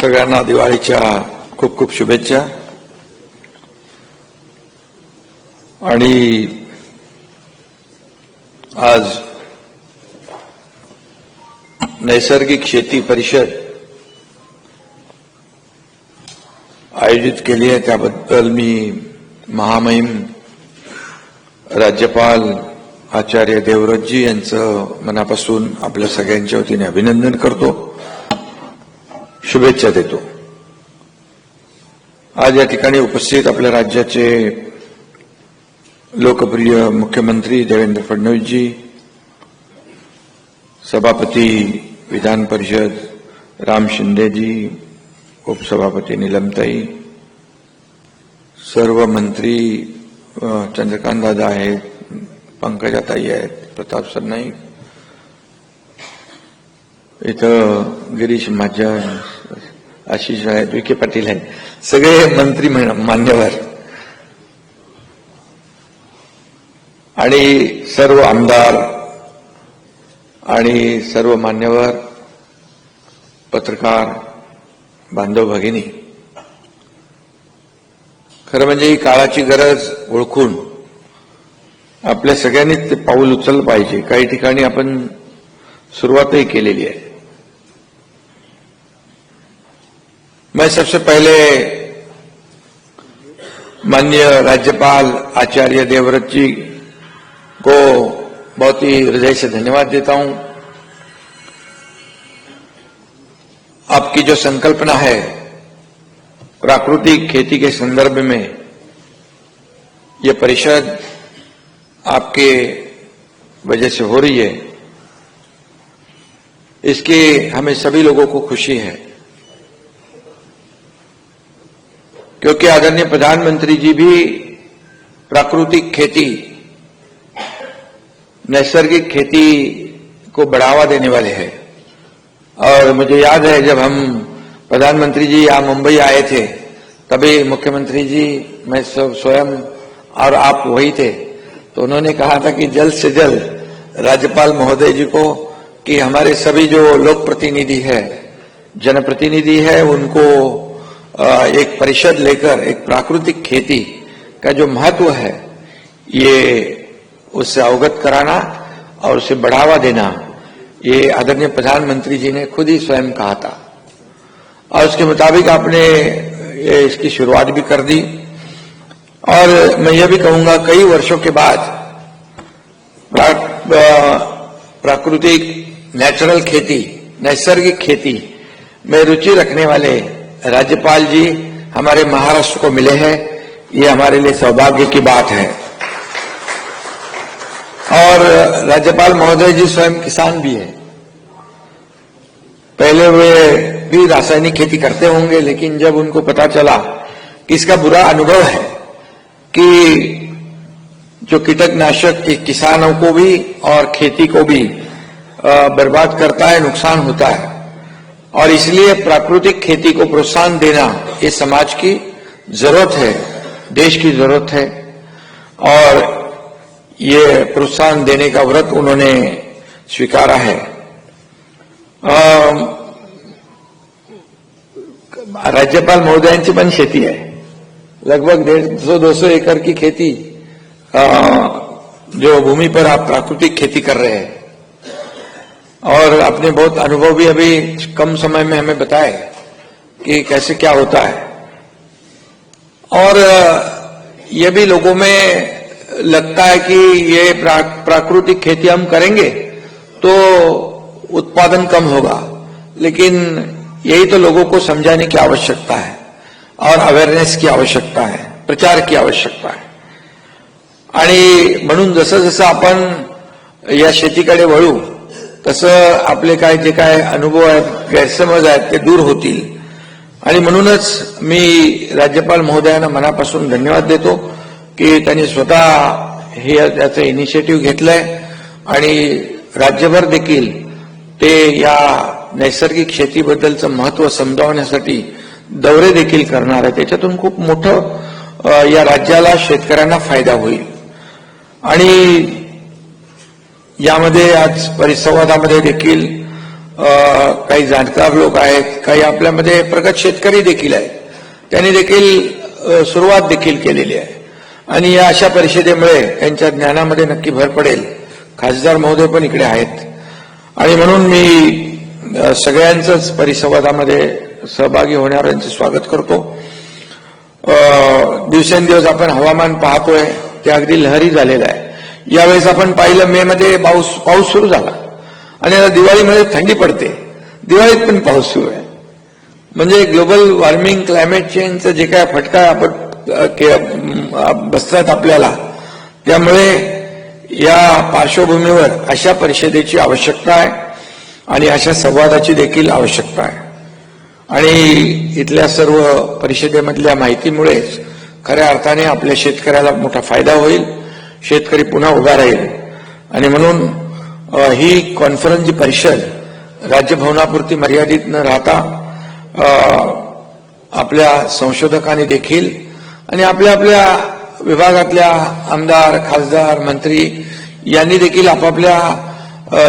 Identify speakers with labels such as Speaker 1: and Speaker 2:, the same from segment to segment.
Speaker 1: सगळ्यांना दिवाळीच्या खूप खूप शुभेच्छा. आणि आज नैसर्गिक शेती परिषद आयोजित केली आहे. त्याबद्दल मी महामहिम राज्यपाल आचार्य देवव्रतजी यांचं मनापासून आपल्या सगळ्यांच्या वतीने अभिनंदन करतो. शुभेच्छा देतो. आज या ठिकाणी उपस्थित आपल्या राज्याचे लोकप्रिय मुख्यमंत्री देवेंद्र फडणवीसजी सभापती विधान परिषद राम शिंदेजी उपसभापती निलमताई सर्व मंत्री चंद्रकांत दादा आहेत पंकजाताई आहेत प्रताप सरनाईक इथं गिरीश महाजन आशिष आहेत विखे पाटील आहेत सगळे मंत्री मान्यवर. आणि सर्व आमदार आणि सर्व मान्यवर पत्रकार बांधव भगिनी. खरं म्हणजे ही काळाची गरज ओळखून आपल्या सगळ्यांनीच ते पाऊल उचललं पाहिजे. काही ठिकाणी आपण सुरुवातही केलेली आहे. मैं सबसे पहले माननीय राज्यपाल आचार्य देवव्रत जी को बहुत ही हृदय से धन्यवाद देता हूँ। आपकी जो संकल्पना है प्राकृतिक खेती के संदर्भ में, ये परिषद आपके वजह से हो रही है। इसकी हमें सभी लोगों को खुशी है। क्योंकि आदरणीय प्रधानमंत्री जी भी प्राकृतिक खेती, नैसर्गिक खेती को बढ़ावा देने वाले हैं। और मुझे याद है, जब हम प्रधानमंत्री जी यहाँ मुंबई आए थे, तभी मुख्यमंत्री जी, मैं सब स्वयं और आप वही थे तो उन्होंने कहा था कि जल्द से जल्द राज्यपाल महोदय जी को कि हमारे सभी जो लोक प्रतिनिधि है, जनप्रतिनिधि है, उनको एक परिषद लेकर, एक प्राकृतिक खेती का जो महत्व है, ये उससे अवगत कराना और उसे बढ़ावा देना, ये आदरणीय प्रधानमंत्री जी ने खुद ही स्वयं कहा था। और उसके मुताबिक आपने इसकी शुरुआत भी कर दी। और मैं ये भी कहूँगा, कई वर्षों के बाद प्रा- प्राकृतिक, नेचुरल खेती, नैसर्गिक खेती में रुचि रखने वाले राज्यपाल जी हमारे महाराष्ट्र को मिले हैं। ये हमारे लिए सौभाग्य की बात है। और राज्यपाल महोदय जी स्वयं किसान भी है। पहले वे भी रासायनिक खेती करते होंगे, लेकिन जब उनको पता चला कि इसका बुरा अनुभव है कि जो कीटकनाशक किसानों को भी और खेती को भी बर्बाद करता है, नुकसान होता है और इसलिए प्राकृतिक खेती को प्रोत्साहन देना ये समाज की ज़रूरत है देश की ज़रूरत है। और ये प्रोत्साहन देने का व्रत उन्होंने स्वीकारा है। राज्यपाल महोदयांची पण शेती आहे. लगभग डेढ़ सौ दो सौ एकड़ की खेती अ, जो भूमि पर आप प्राकृतिक खेती कर रहे हैं। और आपने बहुत अनुभव भी अभी कम समय में हमें बताए कि कैसे क्या होता है। और ये भी लोगों में लगता है कि ये प्रा, प्राकृतिक खेती हम करेंगे तो उत्पादन कम होगा लेकिन यही तो लोगों को समझाने की आवश्यकता है और अवेअरनेस की आवश्यकता है प्रचार की आवश्यकता आहे आणि म्हणून जसं जसं आपण या शेतीकडे वळू तसं आपले काय जे काय अनुभव आहेत गैरसमज आहेत ते दूर होतील. आणि म्हणूनच मी राज्यपाल महोदयांना मनापासून धन्यवाद देतो की त्यांनी स्वतः हे याचं इनिशिएटिव्ह घेतलंय आणि राज्यभर देखील ते या नैसर्गिक शेतीबद्दलचं महत्त्व समजावण्यासाठी दौरे देखील करणार आहे. त्याच्यातून खूप मोठं या राज्याला शेतकऱ्यांना फायदा होईल. आणि यामध्ये आज परिसंवादामध्ये देखील काही जाणकार लोक आहेत काही आपल्यामध्ये प्रगत शेतकरी देखील आहेत. त्यांनी देखील सुरुवात देखील केलेली आहे. आणि या अशा परिषदेमुळे त्यांच्या ज्ञानामध्ये नक्की भर पडेल. खासदार महोदय पण इकडे आहेत. आणि म्हणून मी सगळ्यांचंच परिसंवादामध्ये सहभागी होणाऱ्यांचं स्वागत करतो. दिवसेंदिवस आपण हवामान पाहतोय ते अगदी लहरी झालेलं आहे. यावेळेस आपण पाहिलं मे मध्ये पाऊस पाऊस सुरू झाला. आणि आता दिवाळीमध्ये थंडी पडते. दिवाळीत पण पाऊस सुरू आहे. म्हणजे ग्लोबल वॉर्मिंग क्लायमेट चेंजचं जे काय फटका आपण के- बसतात आपल्याला त्यामुळे या पार्श्वभूमीवर अशा परिषदेची आवश्यकता आहे आणि अशा संवादाची देखील आवश्यकता आहे. आणि इथल्या सर्व परिषदेमधल्या माहितीमुळेच खऱ्या अर्थाने आपल्या शेतकऱ्याला मोठा फायदा होईल. शेतकरी पुन्हा उभा राहील. आणि म्हणून ही कॉन्फरन्स परिषद राज्यभवनापुरती मर्यादित न राहता आपल्या संशोधकांनी देखील आणि आपल्या आपल्या विभागातल्या आमदार खासदार मंत्री यांनी देखील आपापल्या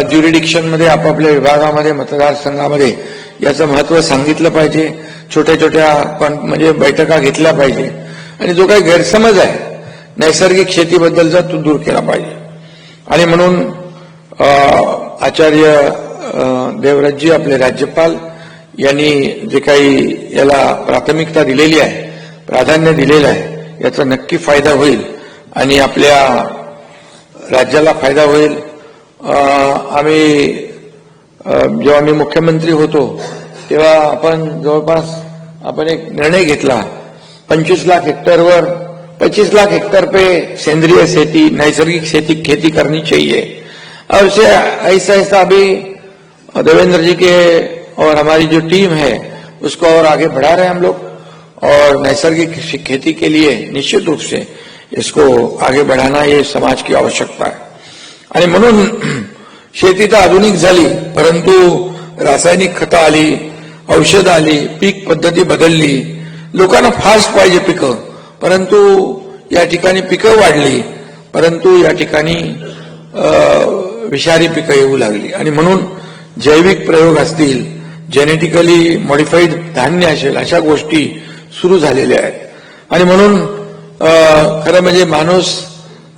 Speaker 1: ज्युरिडिक्शनमध्ये आपापल्या विभागामध्ये मतदारसंघामध्ये याचं महत्त्व सांगितलं पाहिजे. छोट्या छोट्या कॉन- म्हणजे बैठका घेतल्या पाहिजे. आणि जो काही गैरसमज आहे नैसर्गिक शेतीबद्दलचा तो दूर केला पाहिजे. आणि म्हणून आचार्य देवराजजी आपले राज्यपाल यांनी जे काही याला प्राथमिकता दिलेली आहे प्राधान्य दिलेलं आहे याचा नक्की फायदा होईल आणि आपल्या राज्याला फायदा होईल. आम्ही जेव्हा मी मुख्यमंत्री होतो तेव्हा आपण जवळपास आपण एक निर्णय घेतला पंचवीस लाख हेक्टरवर पच्चीस लाख हेक्टर पे सेंद्रीय खेती, नैसर्गिक खेती खेती करनी चाहिए। और उसे ऐसा ऐसा अभी देवेंद्र जी के और हमारी जो टीम है, उसको और आगे बढ़ा रहे हैं हम लोग, और नैसर्गिक खेती के लिए निश्चित रूप से इसको आगे बढ़ाना ये समाज की आवश्यकता है। म्हणून शेती तर आधुनिक झाली, परंतु रासायनिक खतं आली, औषधं आली, पीक पद्धती बदलली, लोकांना फास्ट पाहिजे पिकं। परंतु या ठिकाणी पिकं वाढली परंतु या ठिकाणी विषारी पिकं येऊ लागली. आणि म्हणून जैविक प्रयोग असतील जेनेटिकली मॉडिफाईड धान्य असेल अशा गोष्टी सुरू झालेल्या आहेत. आणि म्हणून खरं म्हणजे माणूस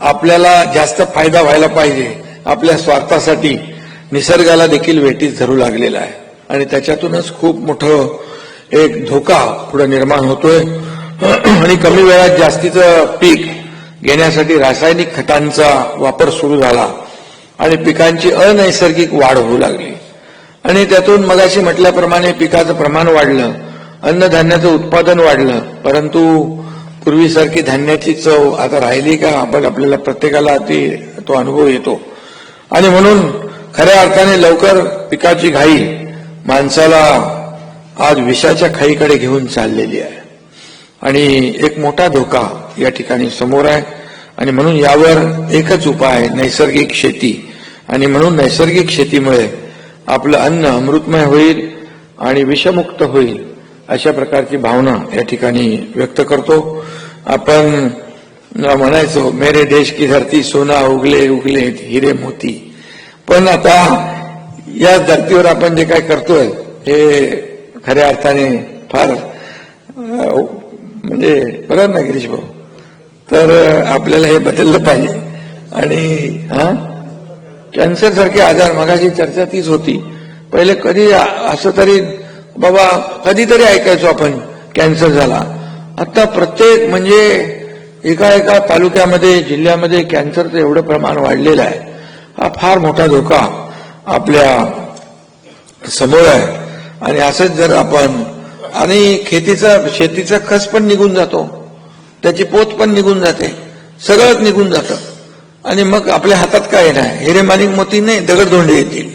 Speaker 1: आपल्याला जास्त फायदा व्हायला पाहिजे आपल्या स्वार्थासाठी निसर्गाला देखील वेटीस धरू लागलेला आहे. आणि त्याच्यातूनच खूप मोठं एक धोका पुढे निर्माण होतोय. आणि कमी वेळात जास्तीचं पीक घेण्यासाठी रासायनिक खतांचा वापर सुरू झाला आणि पिकांची अनैसर्गिक वाढ होऊ लागली. आणि त्यातून मगाशी म्हटल्याप्रमाणे पिकाचं प्रमाण वाढलं अन्नधान्याचं उत्पादन वाढलं परंतु पूर्वीसारखी धान्याची चव आता राहिली का? आपण आपल्याला प्रत्येकाला ती तो अनुभव येतो. आणि म्हणून खऱ्या अर्थाने लवकर पिकाची घाई माणसाला आज विषाच्या खाईकडे घेऊन चाललेली आहे. आणि एक मोठा धोका या ठिकाणी समोर आहे. आणि म्हणून यावर एकच उपाय आहे नैसर्गिक शेती. आणि म्हणून नैसर्गिक शेतीमुळे आपलं अन्न अमृतमय होईल आणि विषमुक्त होईल अशा प्रकारची भावना या ठिकाणी व्यक्त करतो. आपण म्हणायचो मेरे देश की धरती सोना उगले उगले हिरे मोती. पण आता या धर्तीवर आपण जे काय करतोय हे खऱ्या अर्थाने फार म्हणजे बघा ना गिरीश भाऊ. तर आपल्याला हे बदललं पाहिजे. आणि हा? कॅन्सर सारखे आजार मगाशी चर्चा तीच होती. पहिले कधी असं तरी बाबा कधीतरी ऐकायचो आपण कॅन्सर झाला. आता प्रत्येक म्हणजे एका एका तालुक्यामध्ये जिल्ह्यामध्ये कॅन्सरचं एवढं प्रमाण वाढलेलं आहे. हा फार मोठा धोका आपल्यासमोर आहे. आणि असंच जर आपण आणि खेतीचा शेतीचा खस पण निघून जातो. त्याची पोत पण निघून जाते. सगळंच निघून जातं. आणि मग आपल्या हातात काय नाही हिरे मानिक मोती नाही दगडधोंडे येतील.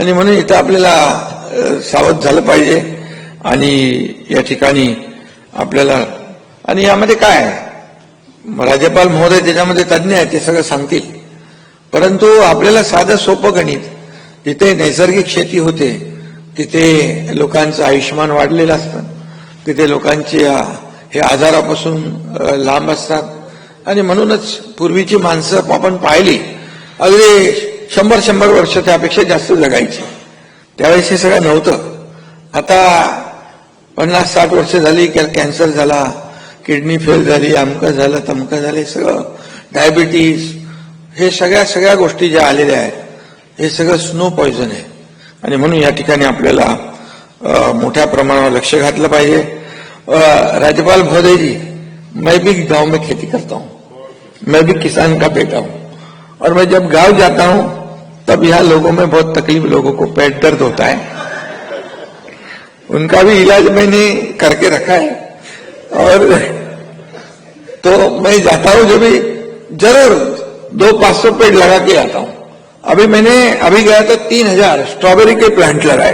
Speaker 1: आणि म्हणून इथं आपल्याला सावध झालं पाहिजे. आणि या ठिकाणी आपल्याला आणि यामध्ये काय आहे? राज्यपाल महोदय त्याच्यामध्ये तज्ज्ञ आहेत ते सगळं सांगतील. परंतु आपल्याला साधं सोपं गणित जिथे नैसर्गिक शेती होते तिथे लोकांचं आयुष्यमान वाढलेलं असतं. तिथे लोकांची हे आजारापासून लांब असतात. आणि म्हणूनच पूर्वीची माणसं आपण पाहिली अगदी शंभर शंभर वर्ष त्यापेक्षा जास्त जगायची. त्यावेळेस हे सगळं नव्हतं. आता पन्नास साठ वर्ष झाली कॅ- कॅन्सर झाला किडनी फेल झाली अमकं झालं तमकं झालं हे सगळं डायबिटीज हे सगळ्या सगळ्या गोष्टी ज्या आलेल्या आहेत हे सगळं स्नो पॉइझन आहे. आणि म्हणून या ठिकाणी आपल्याला मोठ्या प्रमाणावर लक्ष घातलं पाहिजे. राज्यपाल महोदय जी मैं भी गाँव में खेती करता हूँ. मैं भी किसान का बेटा हूँ. और मैं जब गाँव जाता हूँ, तब यहाँ लोगों में बहुत तकलीफ़, लोगों को पेट दर्द होता है। उनका भी इलाज मैंने करके रखा है। और तो मैं जाता हूँ जो भी, ज़रूर दो पाँच सौ पेड़ लगा के आता हूँ। अभी मैंने, अभी गया था तीन हज़ार स्ट्रॉबेरी के प्लांट लगाए,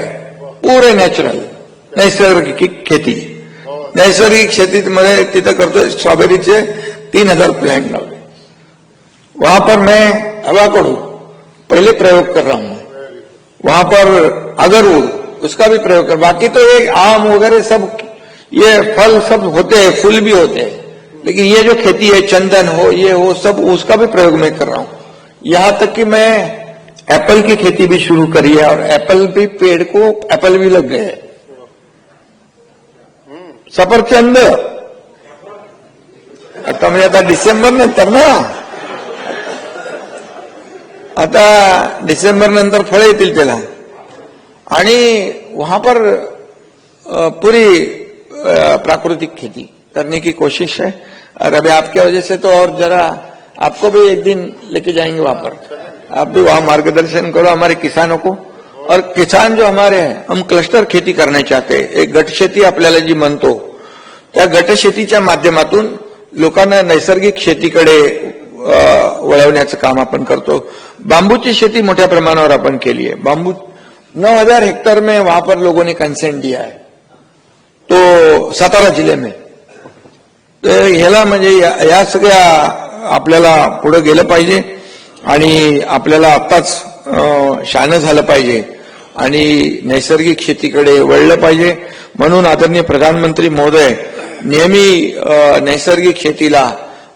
Speaker 1: पूरे नॅचरल नैसर्गिक खेती। नैसर्गिक शेतीमध्ये तिथं करतोय स्ट्रॉबेरीचे तीन हज़ार प्लांट लावले वहाँ पर मैं हवा कोडू पहले प्रयोग कर रहा हूँ। वहाँ पर अगरवुड उसका भी प्रयोग कर, बाकी तो ये आम वगैरह सब, ये फल सब होते हैं, फूल भी होते हैं। लेकिन ये जो खेती है, चंदन हो, ये हो, सब उसका भी प्रयोग मैं कर रहा हूँ। यहाँ तक कि मैं एप्पल की खेती भी शुरू करी है और एप्पल भी पेड़ को, एप्पल भी लग गए। हैं सफरचंद म्हणजे आता डिसेंबर नंतर ना। आता डिसेंबर नंतर फळं येतील त्याला। आणि वहाँ पर पूरी प्राकृतिक खेती करने की कोशिश है। और अभी आपके वजह से तो और जरा आपको भी एक दिन लेके जाएँगे वहाँ पर। आप भी वहां मार्गदर्शन करो हमारे किसानों को। और किसान जो हमारे हैं हम क्लस्टर खेती करना चाहते एक गटशेती आपल्याला जी म्हणतो त्या गटशेतीच्या माध्यमातून लोकांना नैसर्गिक शेतीकडे वळवण्याचं काम आपण करतो. बांबूची शेती मोठ्या प्रमाणावर आपण केली आहे. बांबू नौ हजार हेक्टर में वहां पर लोगों ने कंसेंट दिया है तो सातारा जिले में. तर ह्याला म्हणजे या सगळ्या आपल्याला पुढे गेलं पाहिजे. आणि आपल्याला आत्ताच शान झालं पाहिजे आणि नैसर्गिक शेतीकडे वळलं पाहिजे. म्हणून आदरणीय प्रधानमंत्री महोदय नेहमी नैसर्गिक शेतीला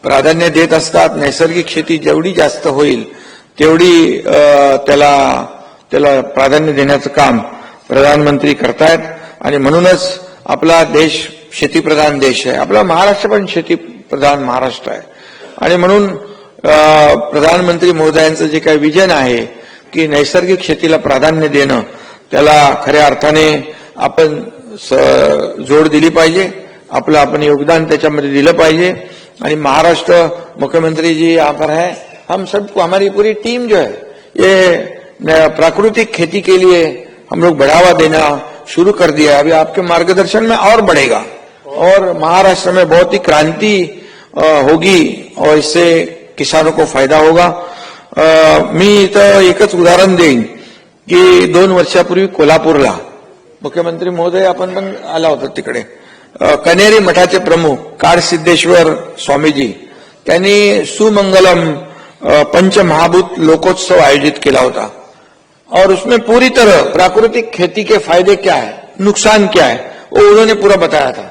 Speaker 1: प्राधान्य देत असतात. नैसर्गिक शेती जेवढी जास्त होईल तेवढी त्याला त्याला प्राधान्य देण्याचं काम प्रधानमंत्री करतायत. आणि म्हणूनच आपला देश शेतीप्रधान देश आहे. आपला महाराष्ट्र पण शेतीप्रधान महाराष्ट्र आहे. आणि म्हणून प्रधानमंत्री महोदयांचं जे काही विजन आहे की नैसर्गिक शेतीला प्राधान्य देणं त्याला खऱ्या अर्थाने आपण जोड दिली पाहिजे आपलं आपण योगदान त्याच्यामध्ये दिलं पाहिजे. आणि महाराष्ट्र मुख्यमंत्री जी यहाँ पर है हम सबको हमारी पूरी टीम जो है ये प्राकृतिक खेती के लिए हम लोग बढ़ावा देना शुरू कर दिया है। अभी आपके मार्गदर्शन में और बढ़ेगा। और महाराष्ट्र में बहुत ही क्रांति अ, होगी और इससे किसानों को फायदा होगा। आ, मी इथं एकच उदाहरण देईन की दोन वर्षापूर्वी कोल्हापूरला मुख्यमंत्री महोदय आपण पण आला होता तिकडे. कनेरी मठाचे प्रमुख काळसिद्धेश्वर स्वामीजी त्यांनी सुमंगलम पंचमहाभूत लोकोत्सव आयोजित केला होता. और उसमें पूरी तरह प्राकृतिक खेती के फायदे क्या है नुकसान क्या है वो उन्होंने पूरा बताया था।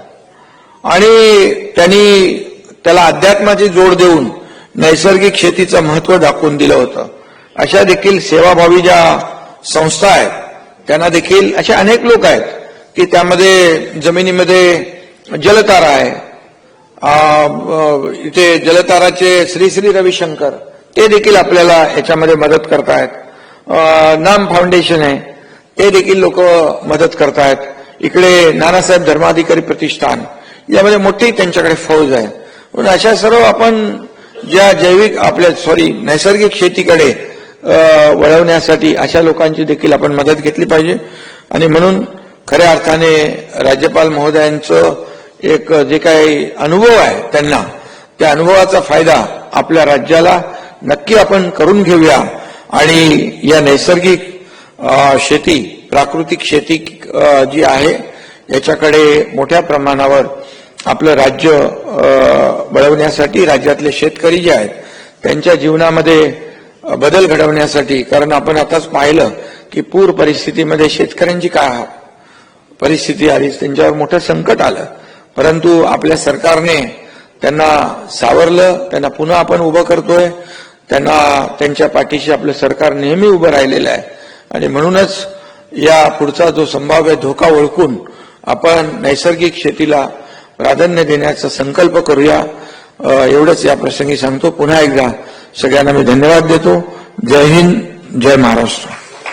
Speaker 1: आणि त्यांनी त्याला अध्यात्माची जोड देऊन नैसर्गिक शेतीचं महत्त्व दाखवून दिलं होतं. अशा देखील सेवाभावी ज्या संस्था आहेत त्यांना देखील असे अनेक लोक आहेत की त्यामध्ये जमिनीमध्ये जलतारा आहे. इथे जलताराचे श्री श्री रविशंकर ते देखील आपल्याला याच्यामध्ये मदत करतायत. नाम फाउंडेशन आहे ते देखील लोक मदत करतायत. इकडे नानासाहेब धर्माधिकारी प्रतिष्ठान यामध्ये मोठी त्यांच्याकडे फौज आहे. म्हणून अशा सर्व आपण ज्या जैविक आपल्या सॉरी नैसर्गिक शेतीकडे वळवण्यासाठी अशा लोकांची देखील आपण मदत घेतली पाहिजे. आणि म्हणून खऱ्या अर्थाने राज्यपाल महोदयांचं एक जे काही अनुभव आहे त्यांना त्या अनुभवाचा फायदा आपल्या राज्याला नक्की आपण करून घेऊया. आणि या नैसर्गिक शेती प्राकृतिक शेती जी आहे याच्याकडे मोठ्या प्रमाणावर आपलं राज्य बळवण्यासाठी राज्यातले शेतकरी जे आहेत त्यांच्या जीवनामध्ये बदल घडवण्यासाठी कारण आपण आताच पाहिलं की पूर परिस्थितीमध्ये शेतकऱ्यांची काय परिस्थिती आली त्यांच्यावर मोठं संकट आलं. परंतु आपल्या सरकारने त्यांना सावरलं त्यांना पुन्हा आपण उभं करतोय त्यांना त्यांच्या पाठीशी आपलं सरकार नेहमी उभं राहिलेलं आहे. आणि म्हणूनच या पुढचा जो संभाव्य धोका ओळखून आपण नैसर्गिक शेतीला प्राधान्य देण्याचा संकल्प करूया. एवढंच या प्रसंगी सांगतो. पुन्हा एकदा सगळ्यांना मी धन्यवाद देतो. जय हिंद जय महाराष्ट्र.